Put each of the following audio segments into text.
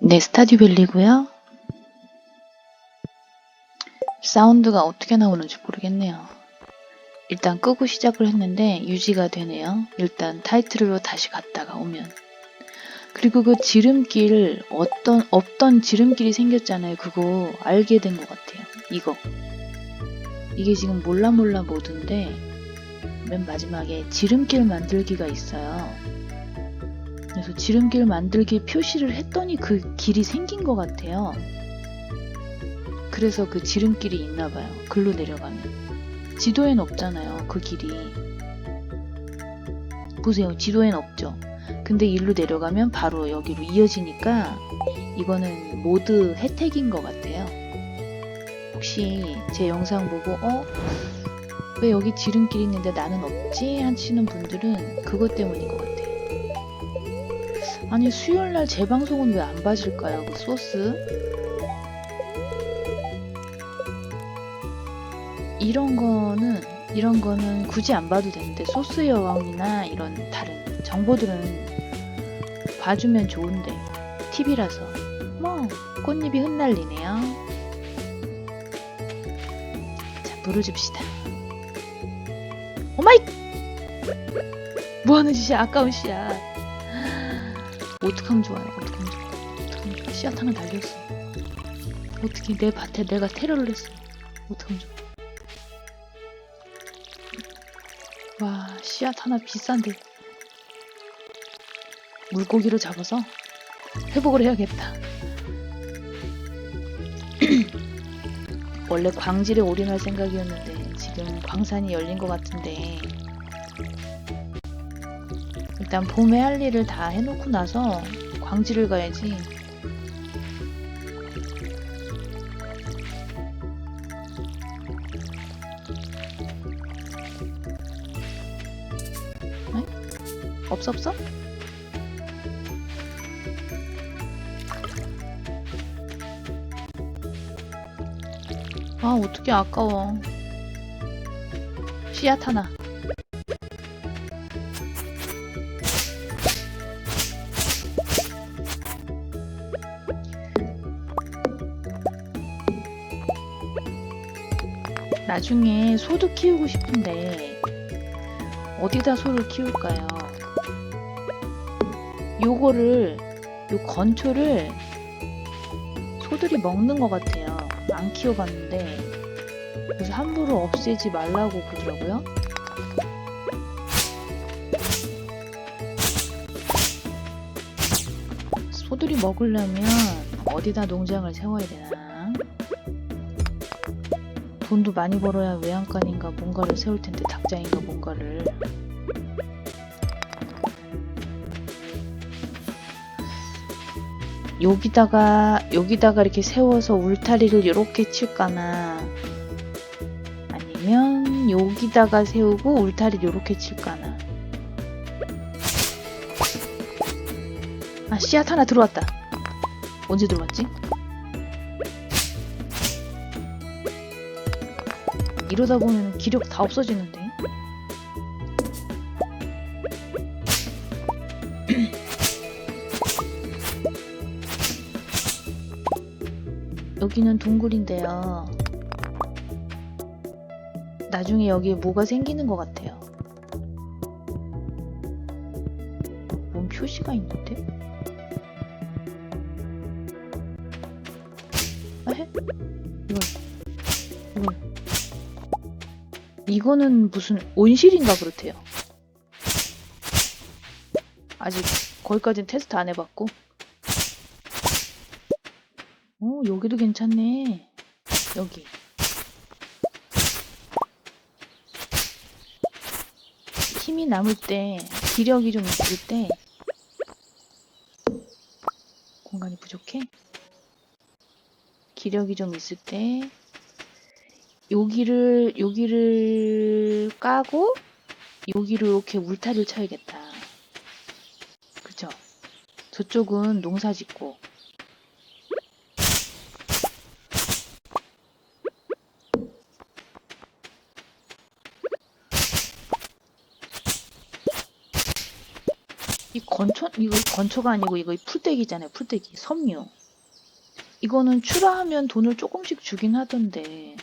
네, 스타듀밸리고요. 사운드가 어떻게 나오는지 모르겠네요. 일단 끄고 시작을 했는데 유지가 되네요. 일단 타이틀로 다시 갔다가 오면. 그리고 그 지름길 어떤 없던 지름길이 생겼잖아요. 그거 알게 된 것 같아요. 이거. 이게 지금 몰라 몰라 모드인데 맨 마지막에 지름길 만들기가 있어요. 그래서 지름길 만들기 표시를 했더니 그 길이 생긴 것 같아요. 그래서 그 지름길이 있나 봐요. 글로 내려가면. 지도엔 없잖아요. 그 길이. 보세요. 지도엔 없죠. 근데 일로 내려가면 바로 여기로 이어지니까 이거는 모드 혜택인 것 같아요. 혹시 제 영상 보고 어? 왜 여기 지름길이 있는데 나는 없지? 하시는 분들은 그것 때문인 것 같아요. 아니 수요일 날 재방송은 왜 안 봐질까요? 그 소스? 이런 거는 이런 거는 굳이 안 봐도 되는데 소스 여왕이나 이런 다른 정보들은 봐주면 좋은데 TV라서 뭐 꽃잎이 흩날리네요. 자 물을 줍시다. 오마이! 뭐하는 짓이야 아까운 씨앗. 어떡하면 좋아요 어떡하면 좋아 어떡하면 좋아 씨앗 하나 날렸어. 어떻게 내 밭에 내가 테러를 했어. 어떡하면 좋아. 와, 씨앗 하나 비싼데. 물고기로 잡아서 회복을 해야겠다. 원래 광질에 올인할 생각이었는데 지금 광산이 열린 것 같은데 일단 봄에 할 일을 다 해놓고 나서 광질을 가야지. 없어 없어? 아 어떻게 아까워 씨앗 하나 나중에 소도 키우고 싶은데 어디다 소를 키울까요? 요거를 요 건초를 소들이 먹는 것 같아요. 안 키워봤는데 그래서 함부로 없애지 말라고 그러더라고요. 소들이 먹으려면 어디다 농장을 세워야 되나? 돈도 많이 벌어야 외양간인가 뭔가를 세울 텐데 닭장인가 뭔가를. 여기다가 여기다가 이렇게 세워서 울타리를 이렇게 칠까나. 아니면 여기다가 세우고 울타리를 이렇게 칠까나. 아 씨앗 하나 들어왔다. 언제 들어왔지? 이러다 보면 기력 다 없어지는데 여기는 동굴인데요. 나중에 여기에 뭐가 생기는 것 같아요. 뭔 표시가 있는 이거는 무슨 온실인가 그렇대요. 아직 거기까지는 테스트 안 해봤고. 오, 여기도 괜찮네. 여기. 힘이 남을 때, 기력이 좀 있을 때, 공간이 부족해? 기력이 좀 있을 때, 여기를, 여기를 까고, 여기를 이렇게 울타리를 쳐야겠다. 그죠? 저쪽은 농사 짓고, 이 건초 이거 건초가 아니고 이거 이 풀떼기잖아요. 풀떼기 섬유. 이거는 출하하면 돈을 조금씩 주긴 하던데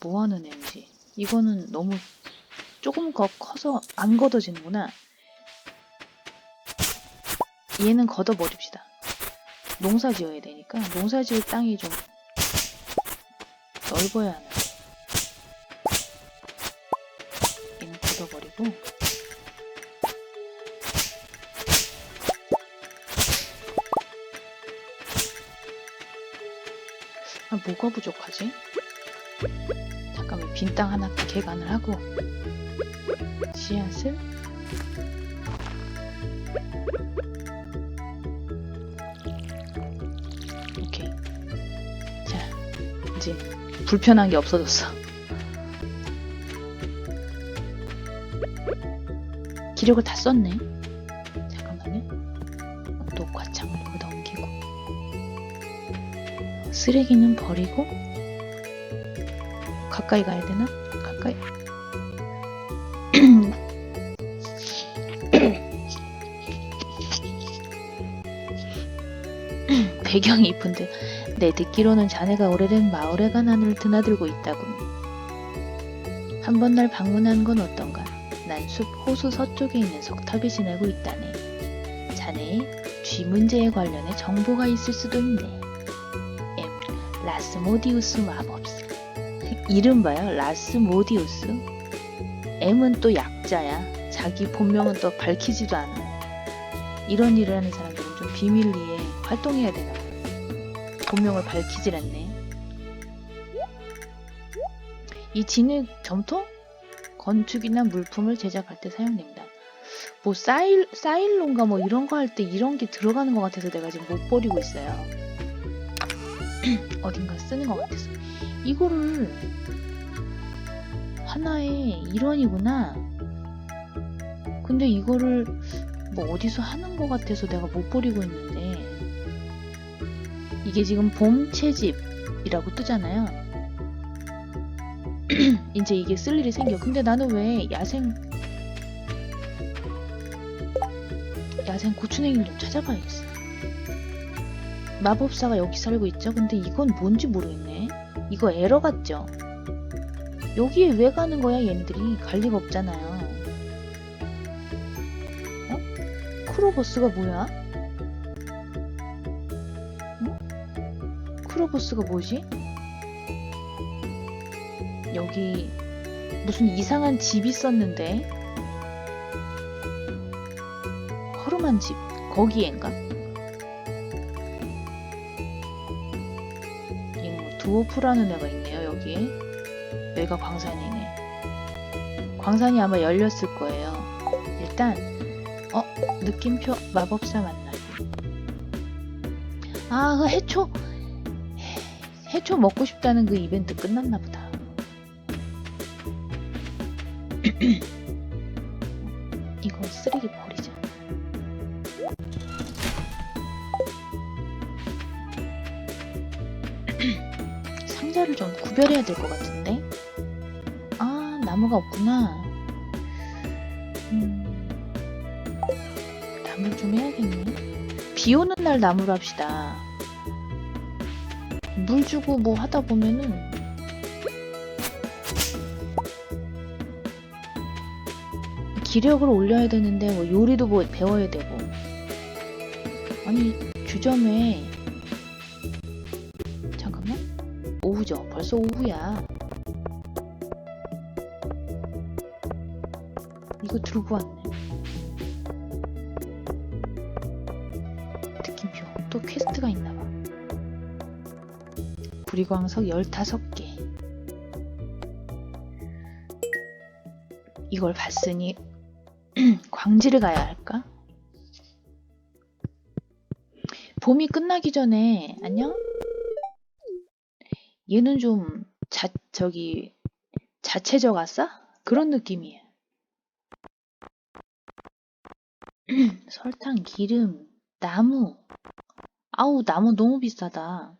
뭐 하는 애인지. 이거는 너무 조금 더 커서 안 걷어지는구나. 얘는 걷어버립시다. 농사 지어야 되니까 농사 지을 땅이 좀 넓어야 하나. 얘는 걷어버리고 아, 뭐가 부족하지? 빈 땅 하나 개간을 하고 씨앗을 오케이 자 이제 불편한 게 없어졌어. 기력을 다 썼네. 잠깐만요. 또 여기다 옮기고. 쓰레기는 버리고 가까이 가야 되나? 가까이 배경이 이쁜데 내 듣기로는 자네가 오래된 마을의 가난을 드나들고 있다군. 한 번 날 방문한 건 어떤가? 난 숲 호수 서쪽에 있는 석탑에 지내고 있다네. 자네의 쥐 문제에 관련해 정보가 있을 수도 있네. M. 라스모디우스 마법사. 이름 봐요. 라스모디우스. M은 또 약자야. 자기 본명은 또 밝히지도 않아. 이런 일을 하는 사람들은 좀 비밀리에 활동해야 되나 봐. 본명을 밝히질 않네. 이 진흙 점토? 건축이나 물품을 제작할 때 사용됩니다. 뭐 사일, 사일론가 뭐 이런 거 할 때 이런 게 들어가는 것 같아서 내가 지금 못 버리고 있어요. 어딘가 쓰는 것 같아서. 이거를 하나의 일원이구나. 근데 이거를 뭐 어디서 하는 것 같아서 내가 못 버리고 있는데 이게 지금 봄 채집이라고 뜨잖아요. 이제 이게 쓸 일이 생겨. 근데 나는 왜 야생 야생 고추냉이를 좀 찾아봐야겠어. 마법사가 여기 살고 있죠? 근데 이건 뭔지 모르겠네. 이거 에러 같죠? 여기에 왜 가는 거야, 얘네들이? 갈 리가 없잖아요. 어? 크로버스가 뭐야? 어? 크로버스가 뭐지? 여기 무슨 이상한 집이 있었는데 허름한 집 거기엔가? 두오프라는 애가 있네요 여기에 여기가 광산이네. 광산이 아마 열렸을 거예요. 일단 어 느낌표 마법사 만나기 아그 해초. 해초 먹고 싶다는 그 이벤트 끝났나 보다 구별해야 될 것 같은데? 아, 나무가 없구나. 음, 나무 좀 해야겠네. 비 오는 날 나무로 합시다. 물 주고 뭐 하다 보면은 기력을 올려야 되는데 뭐 요리도 뭐 배워야 되고 아니 주점에 오후죠. 벌써 오후야. 이거 들고 왔네. 느낌표 또 퀘스트가 있나봐. 구리광석 15개. 이걸 봤으니 광지를 가야 할까? 봄이 끝나기 전에 안녕? 얘는 좀 자, 저기 자체적 아싸? 그런 느낌이에요. 설탕, 기름, 나무. 아우, 나무 너무 비싸다.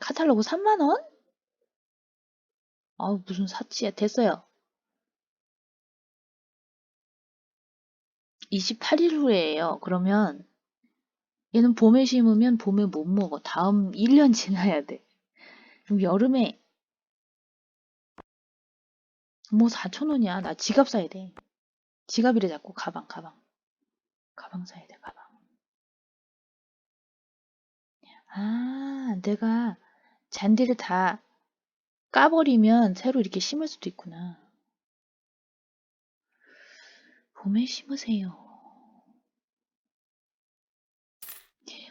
카탈로그 3만원? 아우, 무슨 사치야. 됐어요. 28일 후에예요. 그러면 얘는 봄에 심으면 봄에 못 먹어. 다음 1년 지나야 돼. 그럼 여름에 뭐 4,000원이야. 나 지갑 사야 돼. 지갑이래 자꾸 가방, 가방. 가방 사야 돼, 가방. 아, 내가 잔디를 다 까버리면 새로 이렇게 심을 수도 있구나. 봄에 심으세요.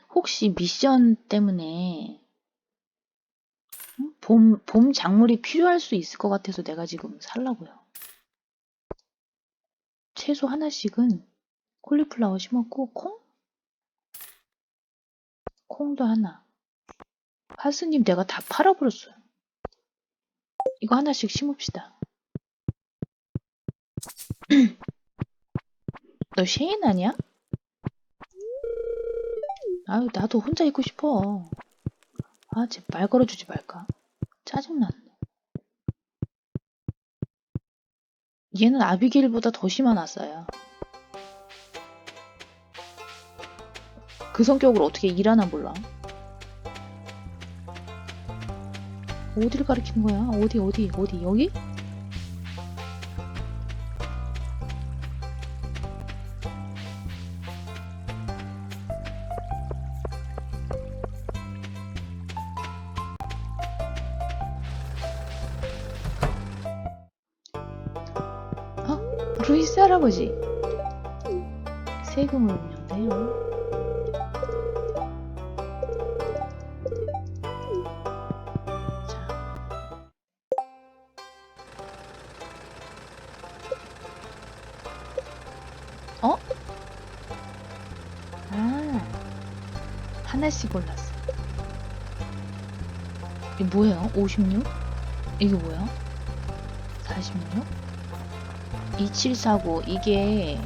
혹시 미션 때문에 응? 봄, 봄 작물이 필요할 수 있을 것 같아서 내가 지금 살라고요. 채소 하나씩은 콜리플라워 심었고 콩? 콩도 하나. 파스님 내가 다 팔아버렸어요. 이거 하나씩 심읍시다. 너 쉐인 아니야? 아유 나도 혼자 있고 싶어. 아, 쟤 말 걸어주지 말까? 짜증나네. 얘는 아비게일보다 더 심한 아싸야. 그 성격으로 어떻게 일하나 몰라. 어디를 가리키는 거야? 어디, 어디, 어디, 여기? 루이스 할아버지. 세금을 운영돼요. 자. 어? 아, 하나씩 골랐어. 이게 뭐예요? 56? 이게 뭐야? 46? 2749 이게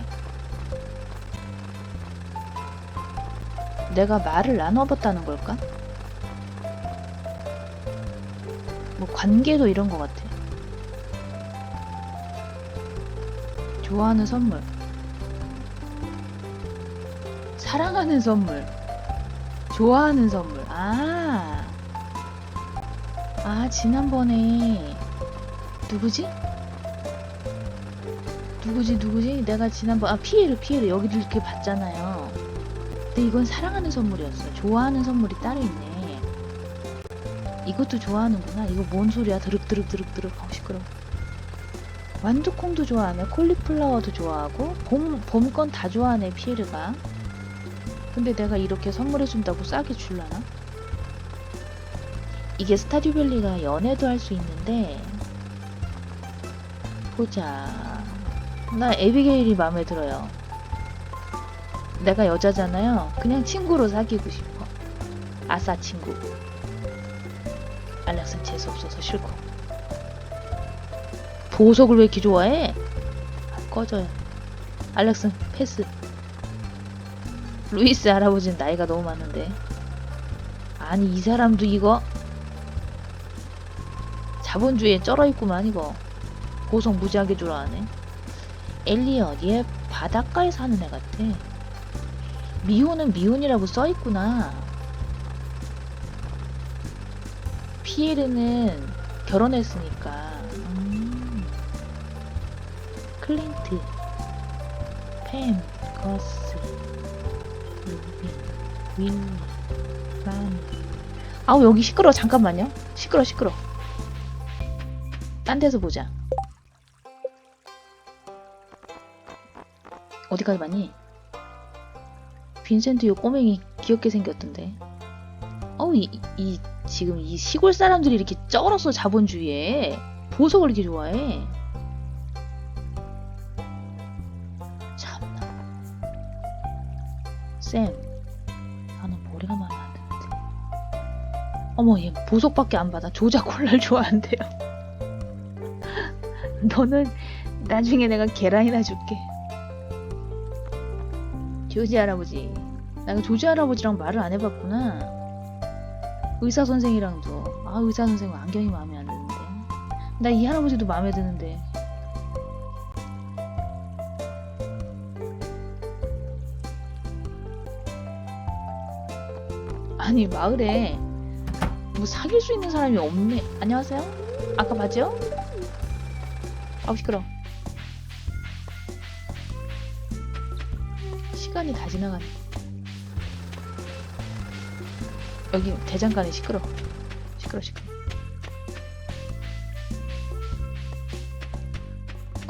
내가 말을 나눠봤다는 걸까? 뭐 관계도 이런 것 같아. 좋아하는 선물. 사랑하는 선물. 좋아하는 선물. 아. 아, 지난번에 누구지? 누구지 누구지? 내가 지난번 아 피에르 피에르 여기를 이렇게 봤잖아요. 근데 이건 사랑하는 선물이었어. 좋아하는 선물이 따로 있네. 이것도 좋아하는구나. 이거 뭔 소리야? 드륵드륵 드륵드륵 어 시끄러. 완두콩도 좋아하네. 콜리플라워도 좋아하고 봄 봄건 다 좋아하네 피에르가. 근데 내가 이렇게 선물해준다고 싸게 줄라나? 이게 스타듀밸리가 연애도 할 수 있는데 보자. 나 에비게일이 마음에 들어요. 내가 여자잖아요. 그냥 친구로 사귀고 싶어. 아싸 친구. 알렉슨 재수 없어서 싫고. 보석을 왜 이렇게 좋아해? 아, 꺼져요. 알렉슨 패스. 루이스 할아버지는 나이가 너무 많은데. 아니 이 사람도 이거 자본주의에 쩔어 있구만 이거. 보석 무지하게 좋아하네. 엘리엇 얘 바닷가에 사는 애 같아. 미혼은 미혼이라고 써 있구나. 피에르는 결혼했으니까. 음. 클린트, 팸, 거스, 루빈, 윌리, 란. 아우 여기 시끄러. 잠깐만요. 시끄러 시끄러. 딴 데서 보자. 어디까지 봤니? 빈센트 요 꼬맹이 귀엽게 생겼던데. 어우, 이, 이, 지금 이 시골 사람들이 이렇게 쩔었어, 자본주의에. 보석을 이렇게 좋아해. 참나. 쌤, 나는 머리가 마음에 안 드는데. 어머, 얘 보석밖에 안 받아. 조자 콜라를 좋아한대요. 너는 나중에 내가 계란이나 줄게. 조지 할아버지. 나 이거 조지 할아버지랑 말을 안 해봤구나. 의사 선생이랑도. 아, 의사 선생 안경이 마음에 안 드는데. 나 이 할아버지도 마음에 드는데. 아니, 마을에 뭐 사귈 수 있는 사람이 없네. 안녕하세요? 아까 봤죠? 아 시끄러. 시간이 다 지나가네. 여기 대장간에 시끄러. 시끄러 시끄러.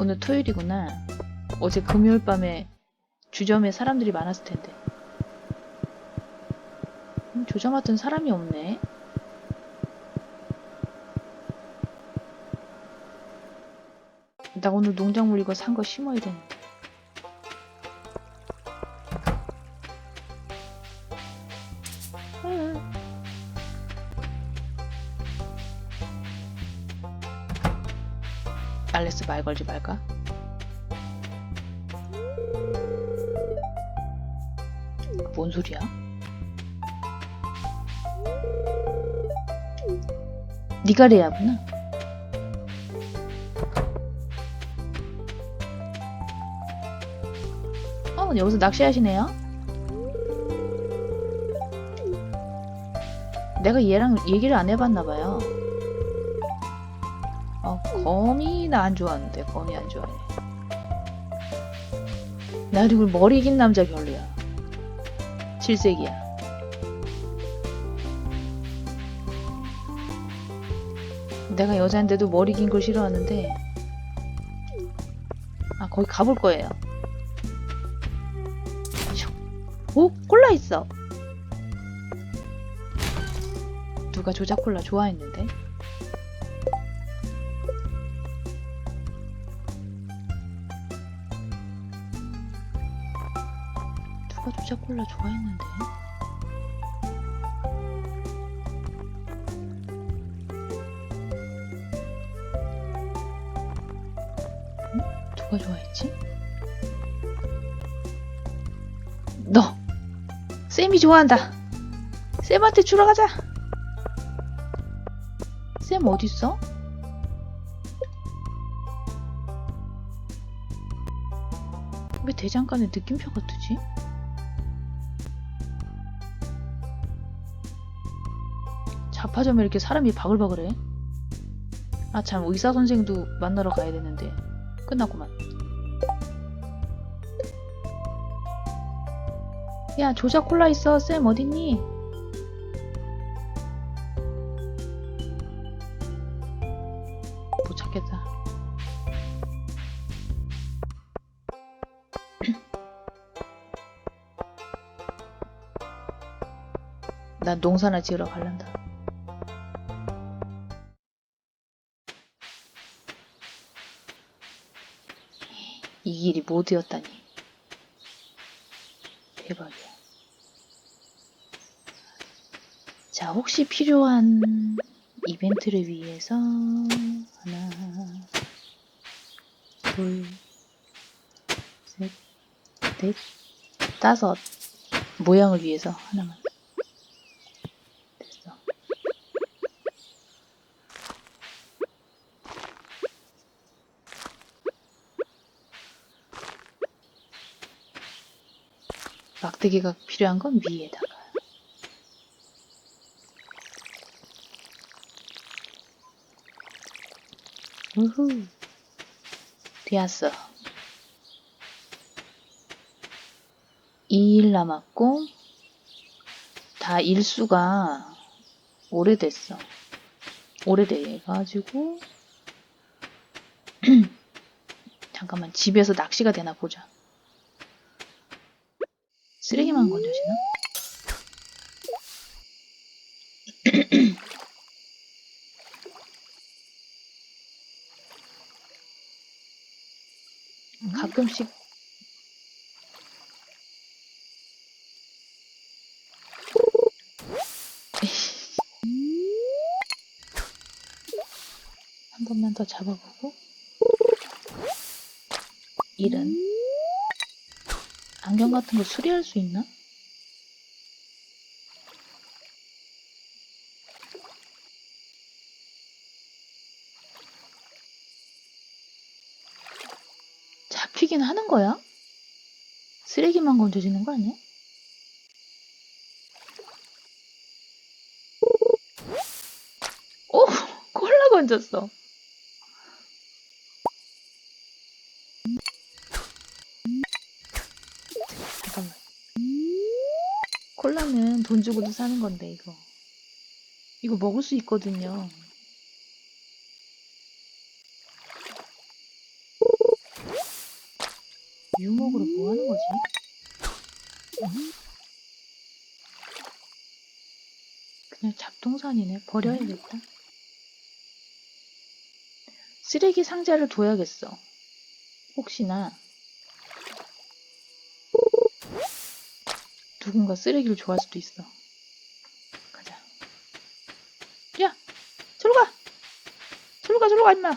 오늘 토요일이구나. 어제 금요일 밤에 주점에 사람들이 많았을 텐데. 음, 조점 같은 사람이 없네. 나 오늘 농작물 이거 산 거 심어야 되는데. 알렉스 말 걸지 말까? 뭔 소리야? 니가 레아구나. 어, 여기서 낚시하시네요? 내가 얘랑 얘기를 안 해봤나봐요. 어, 거미 나 안 좋아하는데, 거미 안 좋아해. 나 그리고 머리 긴 남자 별로야. 질색이야. 내가 여자인데도 머리 긴 걸 싫어하는데, 아, 거기 가볼 거예요. 오, 콜라 있어. 누가 조작 콜라 좋아했는데? 콜라 좋아했는데? 응? 누가 좋아했지? 너! 쌤이 좋아한다! 쌤한테 주러 가자! 쌤 어딨어? 왜 대장간에 느낌표가 뜨지? 자파점에 이렇게 사람이 바글바글해. 아 참 의사 선생도 만나러 가야 되는데 끝났구만. 야 조작 콜라 있어 쌤 어딨니? 못 찾겠다. 난 농사나 지으러 갈란다. 이 길이 모두였다니. 대박이야. 자, 혹시 필요한 이벤트를 위해서 하나, 둘, 셋, 넷, 다섯 모양을 위해서 하나만. 막대기가 필요한 건 위에다가. 우후. 되었어. 2일 남았고, 다 일수가 오래됐어. 오래돼가지고, 잠깐만, 집에서 낚시가 되나 보자. 쓰레기만 건져지나? 가끔씩 한 번만 더 잡아보고. 이런 안경 같은 거 수리할 수 있나? 건지긴 하는 거야? 쓰레기만 건져지는 거 아니야? 오! 어? 콜라 건졌어. 잠깐만. 콜라는 돈 주고도 사는 건데, 이거. 이거 먹을 수 있거든요. 유목으로 뭐 하는 거지? 그냥 잡동산이네. 버려야겠다. 쓰레기 상자를 둬야겠어. 혹시나 누군가 쓰레기를 좋아할 수도 있어. 가자. 야! 저로 가! 저로 가, 저로 가, 임마!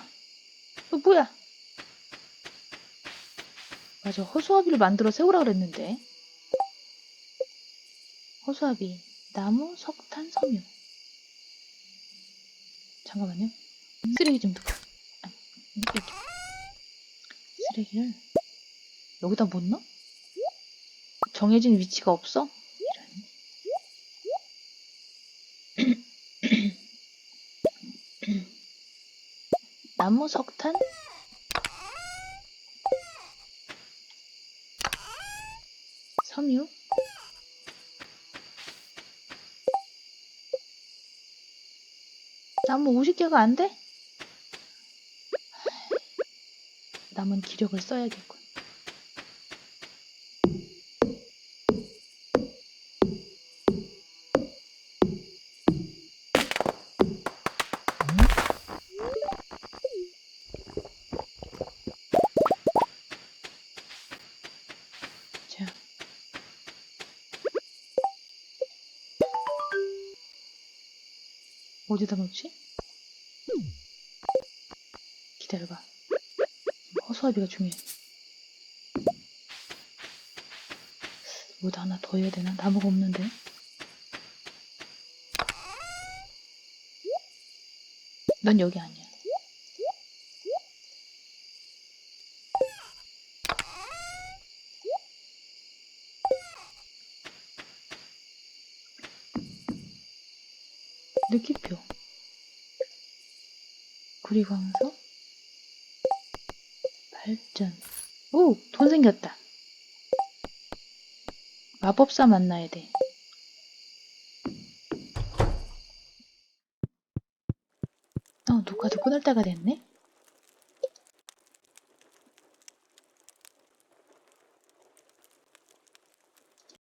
너 뭐야? 맞아, 허수아비를 만들어 세우라 그랬는데. 허수아비, 나무, 석탄, 섬유. 잠깐만요. 쓰레기 좀 두고. 아니. 쓰레기를 여기다 못 넣어? 정해진 위치가 없어? 이런. 나무, 석탄? 섬유? 나무 50개가 안 돼? 남은 기력을 써야겠군. 어디다 놓지? 기다려봐. 허수아비가 중요해. 뭐다 하나 더 해야 되나? 나무가 없는데. 넌 여기 아니야. 느낌표. 구리광석. 발전. 오! 돈 생겼다. 마법사 만나야 돼. 어, 녹화도 끊을 때가 됐네?